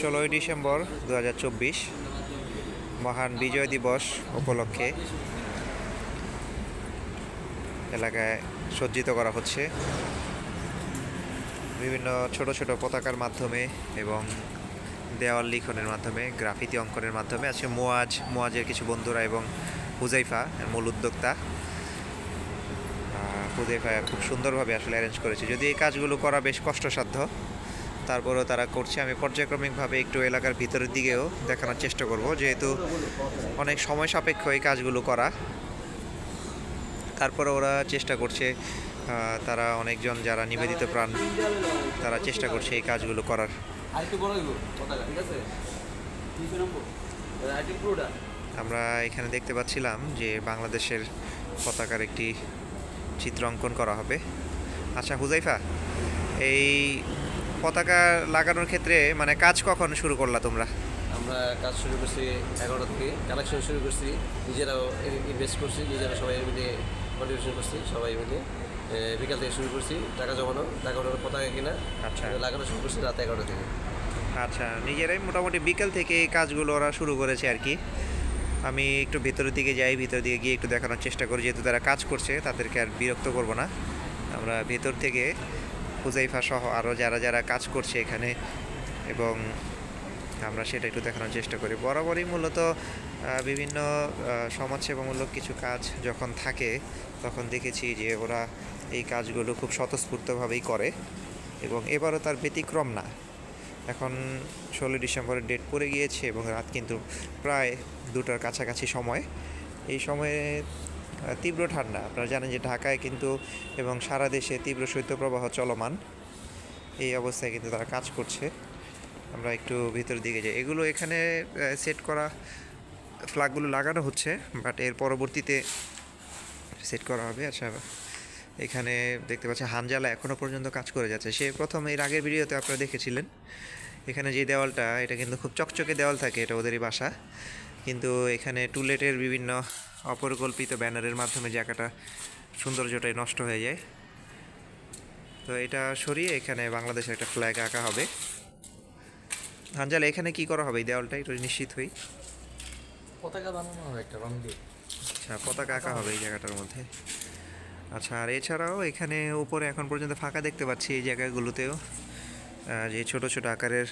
ষোলোই ডিসেম্বর দু হাজার চব্বিশ। মহান বিজয় দিবস উপলক্ষে এলাকায় সজ্জিত করা হচ্ছে। বিভিন্ন ছোট ছোট পতাকার মাধ্যমে এবং দেওয়াল লিখনের মাধ্যমে, গ্রাফিতি অঙ্কনের মাধ্যমে আছে মোয়াজ, মোয়াজের কিছু বন্ধুরা এবং হুজাইফা মূল উদ্যোক্তা। হুজাইফা খুব সুন্দরভাবে আসলে অ্যারেঞ্জ করেছে। যদি এই কাজগুলো করা বেশ কষ্টসাধ্য তারপরেও তারা করছে। আমি পর্যায়ক্রমিকভাবে একটু এলাকার ভিতরের দিকেও দেখানোর চেষ্টা করব। যেহেতু অনেক সময় সাপেক্ষ এই কাজগুলো করা। তারপরে ওরা চেষ্টা করছে তারা অনেকজন যারা নিবেদিত প্রাণ তারা চেষ্টা করছে এই কাজগুলো করার। আমরা এখানে দেখতে পাচ্ছিলাম যে বাংলাদেশের পতাকার একটি চিত্র অঙ্কন করা হবে। আচ্ছা হুজাইফা এই পতাকা লাগানোর ক্ষেত্রে মানে কাজ কখন শুরু করলা তোমরা? আমরা কাজ শুরু করছি এগারোটা থেকে কালেকশন শুরু করছি। নিজেরাও ইনভেস্ট করছি। নিজেরা সবাই মিলে কন্ট্রিবিউশন করছি সবাই মিলে। বিকাল থেকে শুরু করছি। টাকা জমানো টাকা জমানো পতাকা কিনা আচ্ছা। লাগানো শুরু করছি রাত এগারোটা থেকে। আচ্ছা নিজেরাই মোটামুটি বিকেল থেকে এই কাজগুলো ওরা শুরু করেছে আর কি। আমি একটু ভেতরের দিকে যাই ভিতর দিকে গিয়ে একটু দেখানোর চেষ্টা করি যেহেতু তারা কাজ করছে তাদেরকে আর বিরক্ত করব না। আমরা ভেতর থেকে হুজাইফা সহ আরও যারা যারা কাজ করছে এখানে এবং আমরা সেটা একটু দেখানোর চেষ্টা করি। বরাবরই মূলত বিভিন্ন সমাজসেবামূলক কিছু কাজ যখন থাকে, তখন দেখেছি যে ওরা এই কাজগুলো খুব স্বতঃস্ফূর্তভাবেই করে এবং এবারও তার ব্যতিক্রম না। এখন ষোলোই ডিসেম্বরের ডেট পড়ে গিয়েছে এবং রাত কিন্তু প্রায় দুটার কাছাকাছি সময়। এই সময়ে তীব্র ঠান্ডা। আপনারা জানেন যে ঢাকায় কিন্তু এবং সারা দেশে তীব্র শৈত্যপ্রবাহ চলমান। এই অবস্থায় কিন্তু তারা কাজ করছে। আমরা একটু ভিতর দিকে যাই। এগুলো এখানে সেট করা ফ্ল্যাগগুলো লাগানো হচ্ছে বাট এর পরবর্তীতে সেট করা হবে। আচ্ছা এখানে দেখতে পাচ্ছি হানজালা এখনও পর্যন্ত কাজ করে যাচ্ছে। সে প্রথম এর আগের ভিডিওতে আপনারা দেখেছিলেন। এখানে যে দেওয়ালটা, এটা কিন্তু খুব চকচকে দেওয়াল থাকে এটা ওদেরই বাসা। কিন্তু এখানে টুলেটের বিভিন্ন অপরিকল্পিত ব্যানারের মাধ্যমে জায়গাটা সৌন্দর্যটাই নষ্ট হয়ে যায়। তো এটা সরিয়ে এখানে বাংলাদেশের একটা ফ্ল্যাগ আঁকা হবে। হানজালা এখানে কি করা হবে? এই দেওয়ালটা একটু নিশ্চিত হই। পতাকা বানানো হবে একটা রং দিয়ে। আচ্ছা পতাকা আঁকা হবে এই জায়গাটার মধ্যে। আচ্ছা আর এছাড়াও এখানে উপরে এখন পর্যন্ত ফাঁকা দেখতে পাচ্ছি এই জায়গাগুলোতেও। যে ছোট ছোট আকারের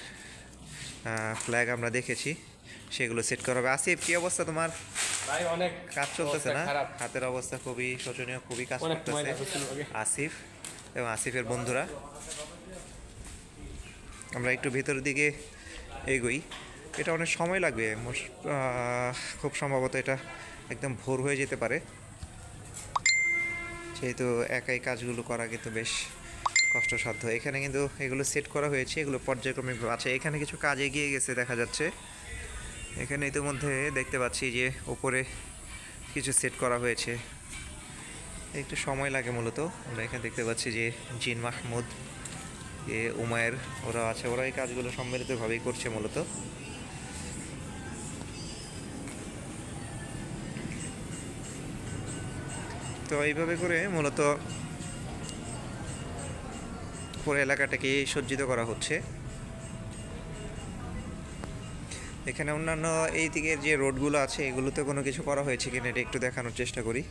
ফ্ল্যাগ আমরা দেখেছি। সেগুলো সেট করা হবে। আসিফ কি অবস্থা তোমার? ভাই অনেক কাজ চলতেছে না? হাতের অবস্থা খুবই শোচনীয় খুবই কাজ করতেছে। আসিফ এবং আসিফের বন্ধুরা। আমরা একটু ভেতরের দিকে এগোই। এটা অনেক সময় লাগবে। খুব সম্ভবত এটা একদম ভোর হয়ে যেতে পারে। যেহেতু একাই কাজগুলো করা কিন্তু বেশ কষ্টসাধ্য। এখানে কিন্তু এগুলো সেট করা হয়েছে এগুলো পর্যায়ক্রমিক আচ্ছা এখানে কিছু কাজ এগিয়ে গেছে দেখা যাচ্ছে। এখানে ইতিমধ্যে দেখতে পাচ্ছি যে ওপরে কিছু সেট করা হয়েছে। একটু সময় লাগে মূলত। আমরা এখানে দেখতে পাচ্ছি যে জিন মাহমুদ, এ উমায়ের, ওরা আছে। ওরা এই কাজগুলো সম্মিলিতভাবেই করছে মূলত। তো এইভাবে করে মূলত পুরো এলাকাটাকে সজ্জিত করা হচ্ছে। এখানে অন্যান্য এই দিকের যে রোডগুলো আছে এগুলোতে কোনো কিছু করা হয়েছে কিনা এটা একটু দেখানোর চেষ্টা করি।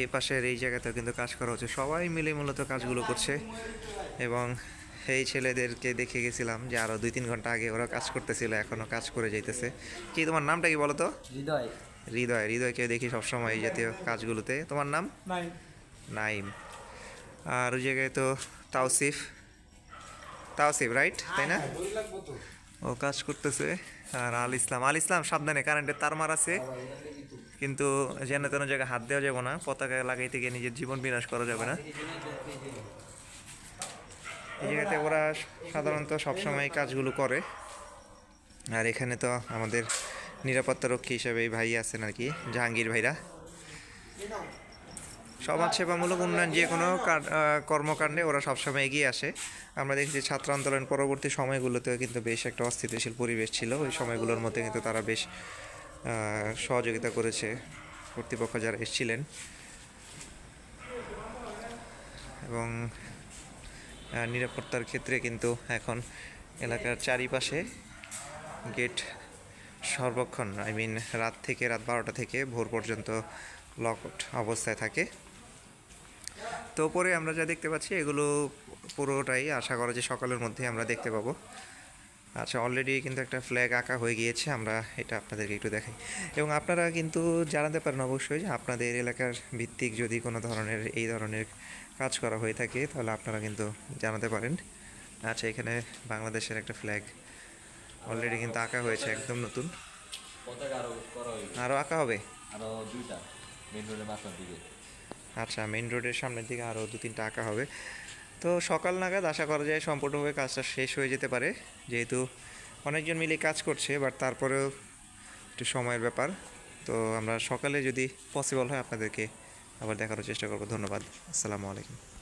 এই পাশের এই জায়গাতেও কিন্তু কাজ করা হচ্ছে। সবাই মিলে মূলত কাজগুলো করছে এবং এই ছেলেদেরকে দেখে গেছিলাম যে আরও দুই তিন ঘণ্টা আগে ওরা কাজ করতেছিল এখনও কাজ করে যাইতেছে। কি তোমার নামটা কি বলো তো? হৃদয়। হৃদয় হৃদয়কে দেখি সবসময় এই জাতীয় কাজগুলোতে। তোমার নাম? নাই নাইম। আর ওই জায়গায় তো তাওসিফ। তাওসিফ রাইট তাই না? ও কাজ করতেছে। আর আল ইসলাম আল ইসলাম সাবধানে কারেন্টের তার মার আছে। কিন্তু যেন তেন জায়গায় হাত দেওয়া যাবে না পতাকা লাগাইতে গিয়ে নিজের জীবন বিনাশ করা যাবে না। এই জায়গাতে ওরা সাধারণত সবসময় কাজগুলো করে। আর এখানে তো আমাদের নিরাপত্তা রক্ষী হিসেবে এই ভাই আছেন আর কি জাহাঙ্গীর ভাইরা। সমাজসেবামূলক উন্নয়ন যে কোনো কার- কর্মকাণ্ডে ওরা সবসময় এগিয়ে আসে। আমরা দেখছি ছাত্র আন্দোলন পরবর্তী সময়গুলোতেও কিন্তু বেশ একটা অস্থিতিশীল পরিবেশ ছিল। ওই সময়গুলোর মধ্যে কিন্তু তারা বেশ সহযোগিতা করেছে কর্তৃপক্ষ যারা এসেছিলেন। এবং নিরাপত্তার ক্ষেত্রে কিন্তু এখন এলাকার চারিপাশে গেট সর্বক্ষণ, আই মিন রাত থেকে রাত বারোটা থেকে ভোর পর্যন্ত লকড অবস্থায় থাকে। তো পরে আমরা যা দেখতে পাচ্ছি এগুলো পুরোটাই আশা করা যে সকালের মধ্যে আমরা দেখতে পাবো। আচ্ছা অলরেডি কিন্তু একটা ফ্ল্যাগ আঁকা হয়ে গিয়েছে আমরা এটা আপনাদেরকে একটু দেখাই। এবং আপনারা কিন্তু জানাতে পারেন অবশ্যই যে আপনাদের এলাকার ভিত্তিক যদি কোনো ধরনের এই ধরনের কাজ করা হয়ে থাকে তাহলে আপনারা কিন্তু জানাতে পারেন। আচ্ছা এখানে বাংলাদেশের একটা ফ্ল্যাগ অলরেডি কিন্তু আঁকা হয়েছে একদম নতুন। আরও আঁকা হবে? আরও দুইটা মেন রোডের মাথার দিকে। আচ্ছা মেন রোডের সামনের দিকে আরও দু তিনটা আঁকা হবে। তো সকাল নাগাদ আশা করা যায় সম্পূর্ণভাবে কাজটা শেষ হয়ে যেতে পারে। যেহেতু অনেকজন মিলে কাজ করছে বাট তারপরেও একটু সময়ের ব্যাপার। তো আমরা সকালে যদি পসিবল হয় আপনাদেরকে আবার দেখানোর চেষ্টা করব। ধন্যবাদ। আসসালামু আলাইকুম।